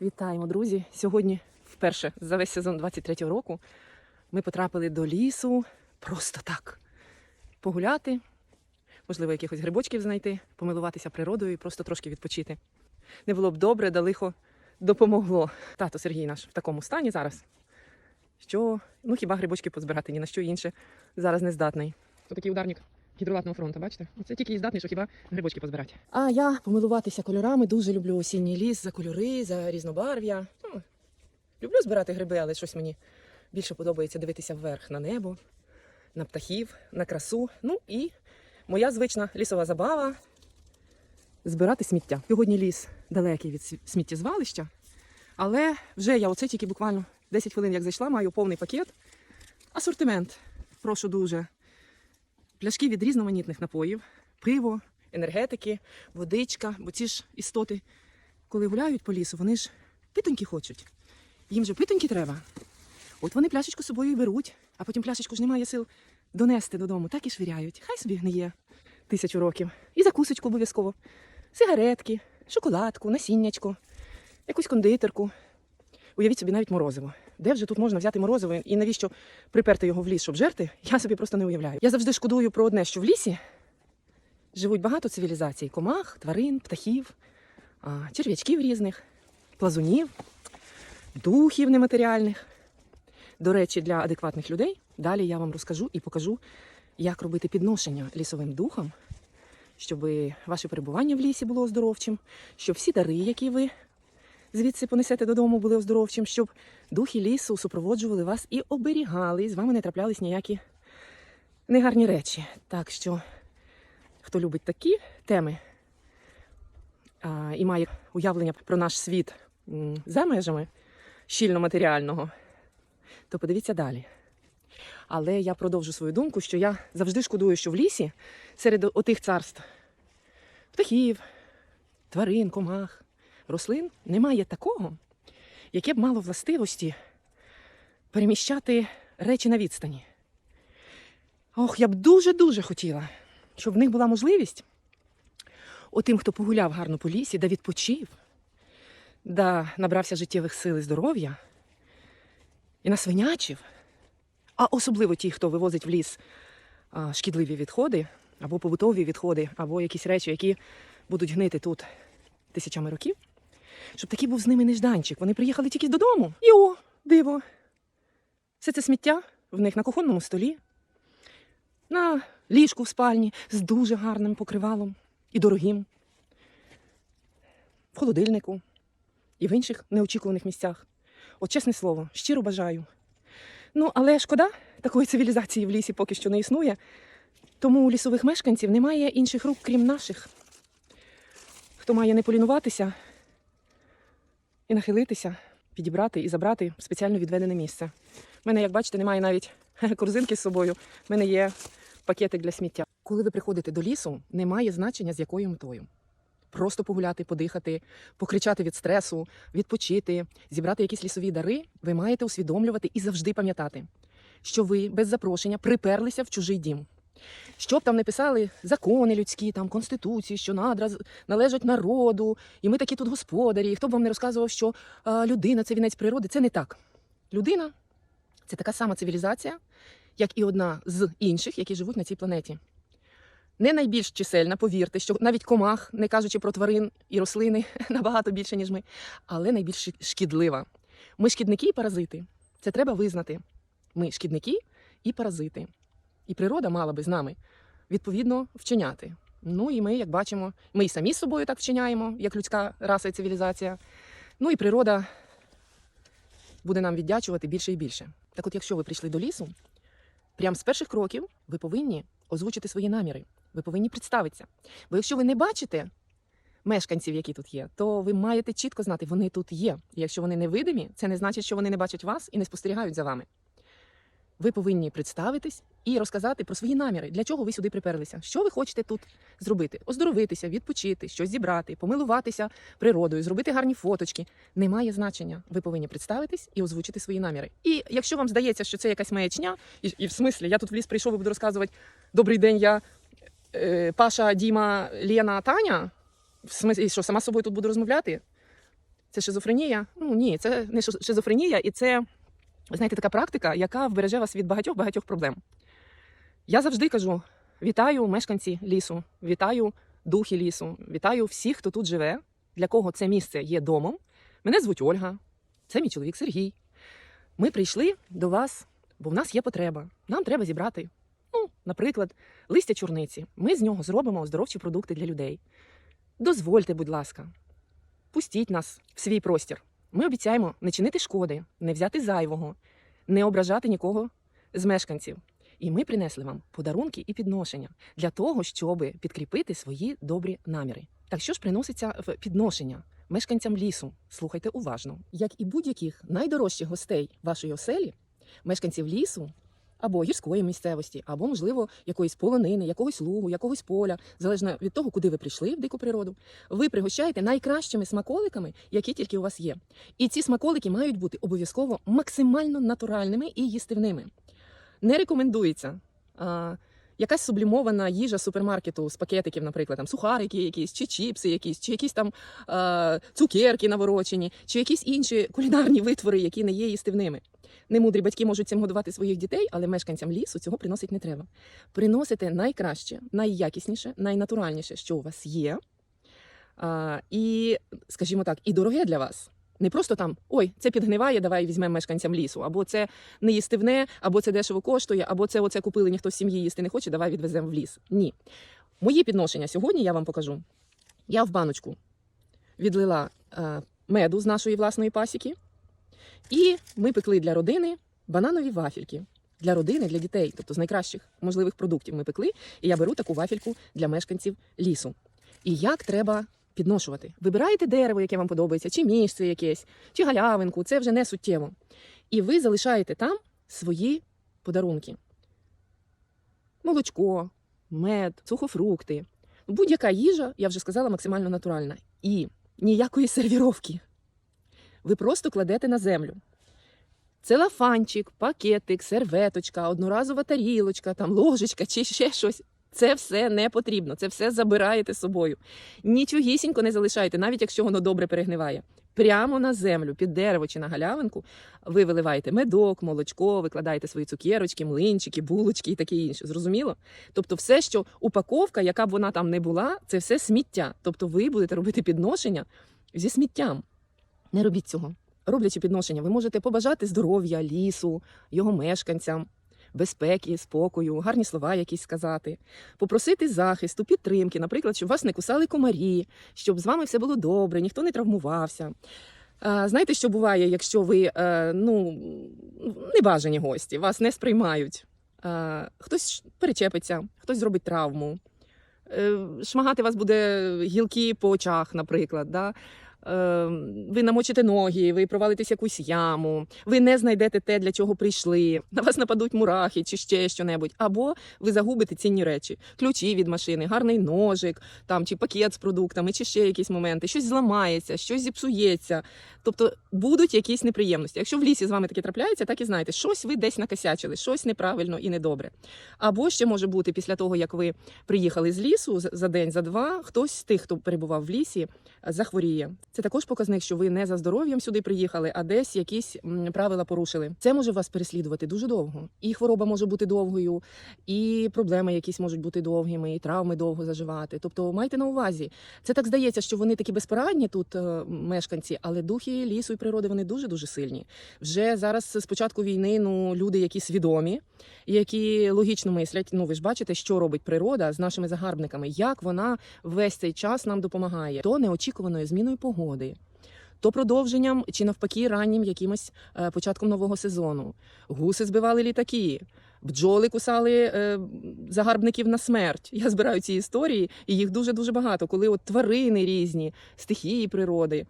Вітаємо, друзі! Сьогодні, вперше за весь сезон 23-го року, ми потрапили до лісу просто так. Погуляти, можливо, якихось грибочків знайти, помилуватися природою і просто трошки відпочити. Не було б добре, да лихо допомогло. Тато Сергій наш в такому стані зараз, що ну хіба грибочки позбирати, ні на що інше зараз не здатний. Ось такий ударник гідролатного фронту, бачите? Це тільки і здатний, що хіба грибочки позбирати. А я помилуватися кольорами, дуже люблю осінній ліс за кольори, за різнобарв'я. Ну, люблю збирати гриби, але щось мені більше подобається дивитися вверх на небо, на птахів, на красу. Ну і моя звична лісова забава збирати сміття. Сьогодні ліс далекий від сміттєзвалища, але вже я оце тільки буквально 10 хвилин як зайшла, маю повний пакет. Асортимент. Прошу дуже. Пляшки від різноманітних напоїв, пиво, енергетики, водичка, бо ці ж істоти, коли гуляють по лісу, вони ж питоньки хочуть. Їм же питоньки треба. От вони пляшечку з собою беруть, а потім пляшечку ж немає сил донести додому, так і швиряють. Хай собі гниє тисячу років. І закусочку обов'язково. Сигаретки, шоколадку, насіннячко, якусь кондитерку. Уявіть собі навіть морозиво. Де вже тут можна взяти морозиво і навіщо приперти його в ліс, щоб жерти, я собі просто не уявляю. Я завжди шкодую про одне, що в лісі живуть багато цивілізацій: комах, тварин, птахів, черв'ячків різних, плазунів, духів нематеріальних. До речі, для адекватних людей далі я вам розкажу і покажу, як робити підношення лісовим духам, щоб ваше перебування в лісі було оздоровчим, щоб всі дари, які ви звідси понесете додому, були оздоровчим, щоб духи лісу супроводжували вас і оберігали, і з вами не траплялись ніякі негарні речі. Так що, хто любить такі теми а, і має уявлення про наш світ за межами щільно матеріального, то подивіться далі. Але я продовжу свою думку, що я завжди шкодую, що в лісі серед отих царств птахів, тварин, комах, рослин немає такого, яке б мало властивості переміщати речі на відстані. Ох, я б дуже-дуже хотіла, щоб в них була можливість отим, хто погуляв гарно по лісі, да відпочив, да набрався життєвих сил і здоров'я і насвинячив, а особливо ті, хто вивозить в ліс шкідливі відходи, або побутові відходи, або якісь речі, які будуть гнити тут тисячами років, щоб такий був з ними нежданчик. Вони приїхали тільки додому. І о, диво. Все це сміття в них на кухонному столі, на ліжку в спальні з дуже гарним покривалом і дорогим, в холодильнику і в інших неочікуваних місцях. От чесне слово, щиро бажаю. Ну, але шкода, такої цивілізації в лісі поки що не існує. Тому у лісових мешканців немає інших рук, крім наших. Хто має не полінуватися і нахилитися, підібрати і забрати в спеціально відведене місце. У мене, як бачите, немає навіть корзинки з собою. У мене є пакетик для сміття. Коли ви приходите до лісу, немає значення з якою метою. Просто погуляти, подихати, покричати від стресу, відпочити, зібрати якісь лісові дари, ви маєте усвідомлювати і завжди пам'ятати, що ви без запрошення приперлися в чужий дім. Що б там не писали закони людські, там конституції, що надра належать народу, і ми такі тут господарі. І хто б вам не розказував, що а, людина це вінець природи, це не так. Людина це така сама цивілізація, як і одна з інших, які живуть на цій планеті. Не найбільш чисельна, повірте, що навіть комах, не кажучи про тварин і рослини, набагато більше, ніж ми, але найбільш шкідлива. Ми шкідники і паразити. Це треба визнати. Ми шкідники і паразити. І природа мала би з нами відповідно вчиняти. Ну і ми, як бачимо, ми і самі з собою так вчиняємо, як людська раса і цивілізація. Ну і природа буде нам віддячувати більше і більше. Так от, якщо ви прийшли до лісу, прямо з перших кроків ви повинні озвучити свої наміри. Ви повинні представитися. Бо якщо ви не бачите мешканців, які тут є, то ви маєте чітко знати, вони тут є. І якщо вони невидимі, це не значить, що вони не бачать вас і не спостерігають за вами. Ви повинні представитись і розказати про свої наміри, для чого ви сюди приперлися, що ви хочете тут зробити, оздоровитися, відпочити, щось зібрати, помилуватися природою, зробити гарні фоточки. Немає значення. Ви повинні представитись і озвучити свої наміри. І якщо вам здається, що це якась маячня, і, і в смислі, я тут в ліс прийшов і буду розказувати Добрий день, я е, Паша, Діма, Лена, Таня. В смислі, що сама з собою тут буду розмовляти? Це шизофренія? Ну ні, це не ши- шизофренія, і це, знаєте, така практика, яка вбереже вас від багатьох багатьох проблем. Я завжди кажу: вітаю мешканці лісу, вітаю духи лісу, вітаю всіх, хто тут живе, для кого це місце є домом. Мене звуть Ольга, це мій чоловік Сергій. Ми прийшли до вас, бо в нас є потреба. Нам треба зібрати, ну, наприклад, листя чорниці. Ми з нього зробимо оздоровчі продукти для людей. Дозвольте, будь ласка, пустіть нас в свій простір. Ми обіцяємо не чинити шкоди, не взяти зайвого, не ображати нікого з мешканців. І ми принесли вам подарунки і підношення для того, щоб підкріпити свої добрі наміри. Так що ж приноситься в підношення мешканцям лісу? Слухайте уважно. Як і будь-яких найдорожчих гостей вашої оселі, мешканців лісу або гірської місцевості, або, можливо, якоїсь полонини, якогось лугу, якогось поля, залежно від того, куди ви прийшли в дику природу, ви пригощаєте найкращими смаколиками, які тільки у вас є. І ці смаколики мають бути обов'язково максимально натуральними і їстивними. Не рекомендується. Якась сублімована їжа супермаркету з пакетиків, наприклад, там сухарики якісь, чи чіпси якісь, чи якісь там а, цукерки наворочені, чи якісь інші кулінарні витвори, які не є їстивними. Немудрі батьки можуть цим годувати своїх дітей, але мешканцям лісу цього приносить не треба. Приносите найкраще, найякісніше, найнатуральніше, що у вас є. А, і, скажімо так, і дороге для вас. Не просто там ой, це підгниває, давай візьмемо мешканцям лісу, або це не їстивне, або це дешево коштує, або це оце купили, ніхто з сім'ї їсти не хоче, давай відвеземо в ліс. Ні. Мої підношення сьогодні я вам покажу. Я в баночку відлила е, меду з нашої власної пасіки, і ми пекли для родини бананові вафельки. Для родини, для дітей, тобто з найкращих можливих продуктів ми пекли. І я беру таку вафельку для мешканців лісу. І як треба підношувати? Вибираєте дерево, яке вам подобається, чи місце якесь, чи галявинку, це вже не суттєво. І ви залишаєте там свої подарунки: молочко, мед, сухофрукти. Будь-яка їжа, я вже сказала, максимально натуральна. І ніякої сервіровки. Ви просто кладете на землю. Целофанчик, пакетик, серветочка, одноразова тарілочка, там ложечка чи ще щось. Це все не потрібно, це все забираєте з собою. Нічогісінько не залишайте, навіть якщо воно добре перегниває. Прямо на землю, під дерево чи на галявинку, ви виливаєте медок, молочко, викладаєте свої цукерочки, млинчики, булочки і таке інше. Зрозуміло? Тобто, все, що упаковка, яка б вона там не була, це все сміття. Тобто, ви будете робити підношення зі сміттям. Не робіть цього. Роблячи підношення, ви можете побажати здоров'я, лісу, його мешканцям, безпеки, спокою, гарні слова якісь сказати, попросити захисту, підтримки, наприклад, щоб вас не кусали комарі, щоб з вами все було добре, ніхто не травмувався. Знаєте, що буває, якщо ви е, ну, небажані гості, вас не сприймають. Хтось перечепиться, хтось зробить травму. Е, Шмагати вас буде гілки по очах, наприклад. Да? Е, Ви намочите ноги, ви провалитесь якусь яму, ви не знайдете те, для чого прийшли, на вас нападуть мурахи чи ще що-небудь. Або ви загубите цінні речі: ключі від машини, гарний ножик, там чи пакет з продуктами, чи ще якісь моменти, щось зламається, щось зіпсується. Тобто будуть якісь неприємності. Якщо в лісі з вами таке трапляється, так і знаєте, щось ви десь накосячили, щось неправильно і недобре. Або ще може бути після того, як ви приїхали з лісу за день, за два, хтось з тих, хто перебував в лісі, захворіє. Це також показник, що ви не за здоров'ям сюди приїхали, а десь якісь правила порушили. Це може вас переслідувати дуже довго. І хвороба може бути довгою, і проблеми якісь можуть бути довгими, і травми довго заживати. Тобто майте на увазі. Це так здається, що вони такі безпорадні тут е, мешканці, але духи лісу і природи вони дуже дуже сильні. Вже зараз з початку війни ну люди, які свідомі, які логічно мислять. Ну ви ж бачите, що робить природа з нашими загарбниками, як вона весь цей час нам допомагає, то неочікуваною зміною погоди. То продовженням чи навпаки раннім якимось е, початком нового сезону. Гуси збивали літаки, бджоли кусали е, загарбників на смерть. Я збираю ці історії, і їх дуже дуже багато, коли от тварини різні, стихії природи.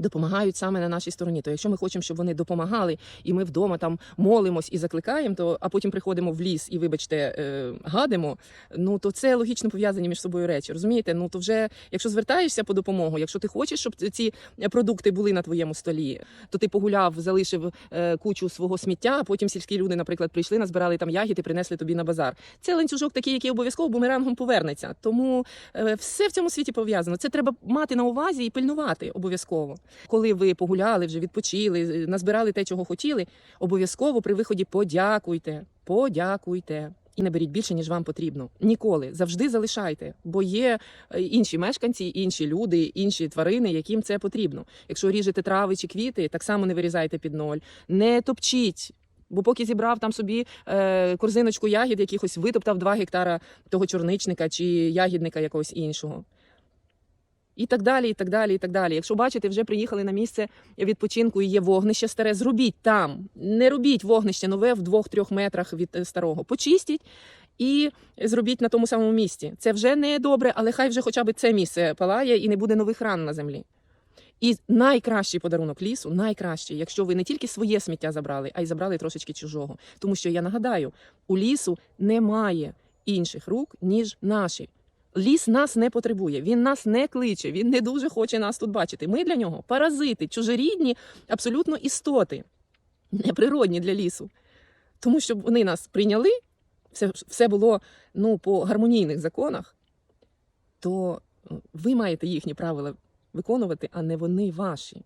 Допомагають саме на нашій стороні. То якщо ми хочемо, щоб вони допомагали, і ми вдома там молимось і закликаємо, то а потім приходимо в ліс і, вибачте, е, гадимо. Ну то це логічно пов'язані між собою речі. Розумієте? Ну то вже якщо звертаєшся по допомогу, якщо ти хочеш, щоб ці продукти були на твоєму столі, то ти погуляв, залишив е, кучу свого сміття. а Потім сільські люди, наприклад, прийшли, назбирали там ягід принесли тобі на базар. Це ланцюжок такий, який обов'язково бумерангом повернеться. Тому е, все в цьому світі пов'язано. Це треба мати на увазі і пильнувати обов'язково. Коли ви погуляли, вже відпочили, назбирали те, чого хотіли, обов'язково при виході подякуйте. Подякуйте. І не беріть більше, ніж вам потрібно. Ніколи завжди залишайте, бо є е, інші мешканці, інші люди, інші тварини, яким це потрібно. Якщо ріжете трави чи квіти, так само не вирізайте під ноль, не топчіть. Бо поки зібрав там собі е, корзиночку ягід, якихось витоптав 2 гектара того чорничника чи ягідника якогось іншого. І так далі, і так далі, і так далі. Якщо бачите, вже приїхали на місце відпочинку і є вогнище старе, зробіть там. Не робіть вогнище нове в 2-3 метрах від е, старого. Почистіть і зробіть на тому самому місці. Це вже не добре, але хай вже хоча б це місце палає і не буде нових ран на землі. І найкращий подарунок лісу, найкращий, якщо ви не тільки своє сміття забрали, а й забрали трошечки чужого. Тому що я нагадаю, у лісу немає інших рук, ніж наші. Ліс нас не потребує, він нас не кличе, він не дуже хоче нас тут бачити. Ми для нього паразити, чужорідні, абсолютно істоти, неприродні для лісу. Тому щоб вони нас прийняли, все, все було ну, по гармонійних законах, то е, ви маєте їхні правила виконувати, а не вони ваші.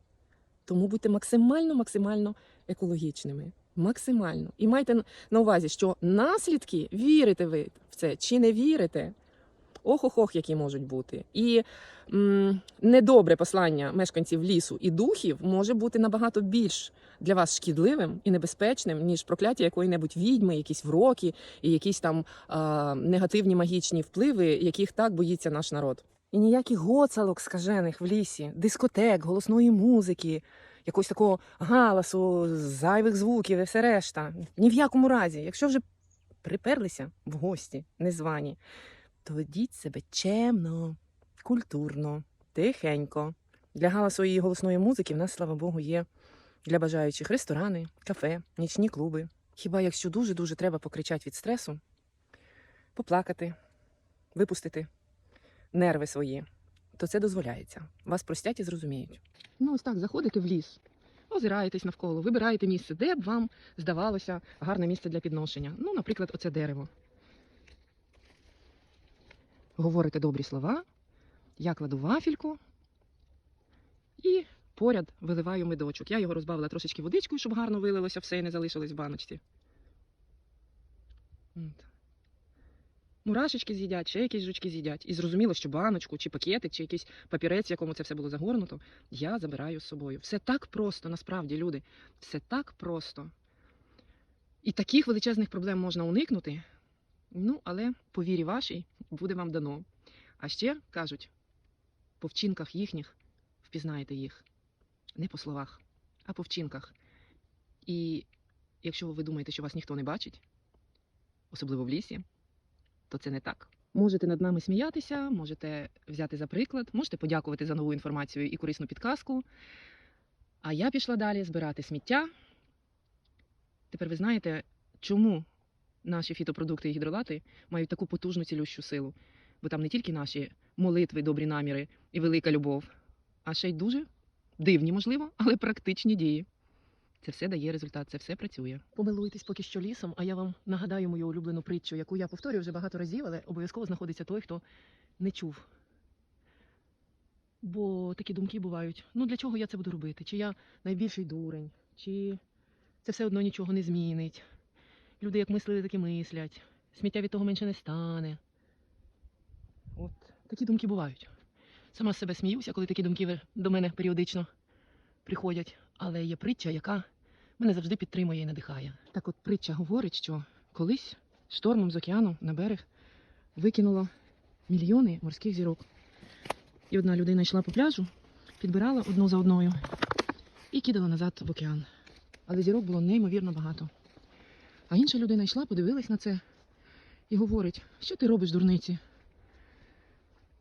Тому будьте максимально, максимально екологічними. Максимально. І майте на увазі, що наслідки вірите ви в це чи не вірите. Ох-ох-ох, які можуть бути. І м, недобре послання мешканців лісу і духів може бути набагато більш для вас шкідливим і небезпечним, ніж прокляття якої-небудь відьми, якісь вроки і якісь там а, негативні магічні впливи, яких так боїться наш народ. І ніяких гоцалок скажених в лісі, дискотек, голосної музики, якогось такого галасу, зайвих звуків і все решта. Ні в якому разі, якщо вже приперлися в гості незвані, то ведіть себе чемно, культурно, тихенько. Для галасу і голосної музики в нас, слава Богу, є для бажаючих ресторани, кафе, нічні клуби. Хіба якщо дуже-дуже треба покричати від стресу, поплакати, випустити нерви свої, то це дозволяється. Вас простять і зрозуміють. Ну, ось так, заходите в ліс, озираєтесь навколо, вибираєте місце, де б вам здавалося гарне місце для підношення. Ну, наприклад, оце дерево. Говорите добрі слова, я кладу вафельку і поряд виливаю медочок. Я його розбавила трошечки водичкою, щоб гарно вилилося все і не залишилось в баночці. Мурашечки з'їдять, ще якісь жучки з'їдять. І зрозуміло, що баночку, чи пакетик, чи якийсь папірець, в якому це все було загорнуто, я забираю з собою. Все так просто, насправді, люди. Все так просто. І таких величезних проблем можна уникнути. Ну, але по вірі вашій буде вам дано. А ще кажуть, по вчинках їхніх впізнаєте їх. Не по словах, а по вчинках. І якщо ви думаєте, що вас ніхто не бачить, особливо в лісі, то це не так. Можете над нами сміятися, можете взяти за приклад, можете подякувати за нову інформацію і корисну підказку. А я пішла далі збирати сміття. Тепер ви знаєте, чому наші фітопродукти і гідролати мають таку потужну цілющу силу. Бо там не тільки наші молитви, добрі наміри і велика любов, а ще й дуже дивні, можливо, але практичні дії. Це все дає результат, це все працює. Помилуйтесь поки що лісом, а я вам нагадаю мою улюблену притчу, яку я повторюю вже багато разів, але обов'язково знаходиться той, хто не чув. Бо такі думки бувають: ну для чого я це буду робити? Чи я найбільший дурень, чи це все одно нічого не змінить. Люди як мислили, так і мислять. Сміття від того менше не стане. От такі думки бувають. Сама з себе сміюся, коли такі думки до мене періодично приходять. Але є притча, яка мене завжди підтримує і надихає. Так от притча говорить, що колись штормом з океану на берег викинуло мільйони морських зірок. І одна людина йшла по пляжу, підбирала одну за одною і кидала назад в океан. Але зірок було неймовірно багато. А інша людина йшла, подивилась на це і говорить: що ти робиш, дурниці?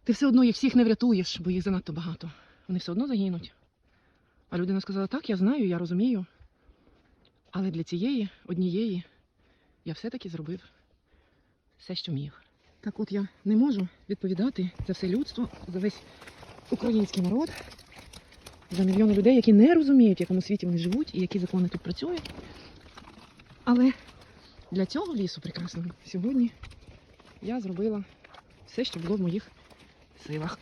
Ти все одно їх всіх не врятуєш, бо їх занадто багато. Вони все одно загинуть. А людина сказала: так, я знаю, я розумію. Але для цієї однієї я все-таки зробив все, що міг. Так от я не можу відповідати за все людство, за весь український народ, за мільйони людей, які не розуміють, в якому світі вони живуть і які закони тут працюють. Але для цього лісу прекрасного сьогодні я зробила все, що було в моїх силах.